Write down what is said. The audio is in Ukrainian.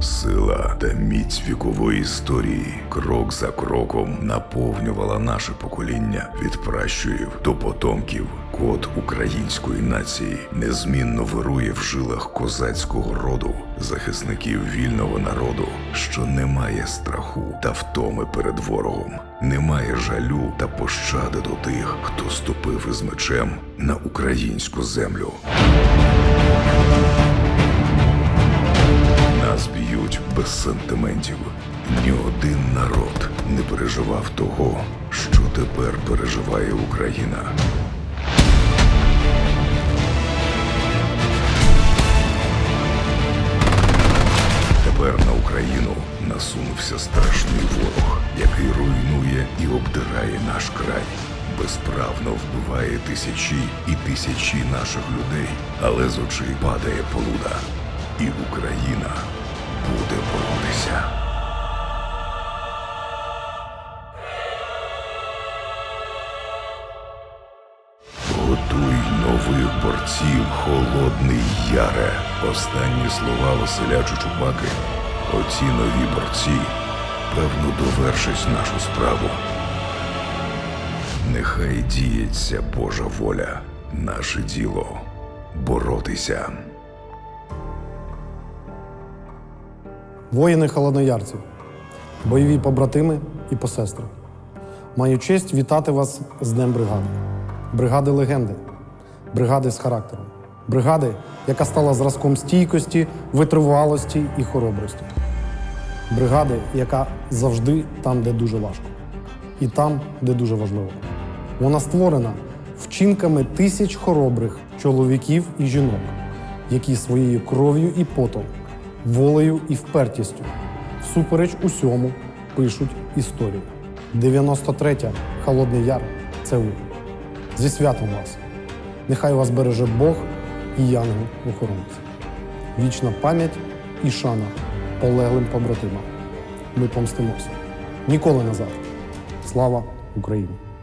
Сила та міць вікової історії крок за кроком наповнювала наше покоління від пращурів до потомків. Код української нації незмінно вирує в жилах козацького роду, захисників вільного народу, що не має страху та втоми перед ворогом, немає жалю та пощади до тих, хто ступив із мечем на українську землю. Без сантиментів. Ні один народ не переживав того, що тепер переживає Україна. Тепер на Україну насунувся страшний ворог, який руйнує і обдирає наш край. Безправно вбиває тисячі і тисячі наших людей, але з очей падає полуда, і Україна буде боротися. Готуй нових борців, холодний яре. Останні слова Василя Чучупаки. Оці нові борці, певно, довершать нашу справу. Нехай діється Божа воля, наше діло боротися. Воїни холодноярців, бойові побратими і посестри. Маю честь вітати вас з Днем бригади. Бригади легенди, бригади з характером, бригади, яка стала зразком стійкості, витривалості і хоробрості. Бригади, яка завжди там, де дуже важко, і там, де дуже важливо. Вона створена вчинками тисяч хоробрих чоловіків і жінок, які своєю кров'ю і потом, волею і впертістю, всупереч усьому пишуть історію. 93-я Холодний Яр це ви. Зі святом вас! Нехай вас береже Бог і янгол охоронець. Вічна пам'ять і шана полеглим побратимам. Ми помстимося. Ніколи назад. Слава Україні!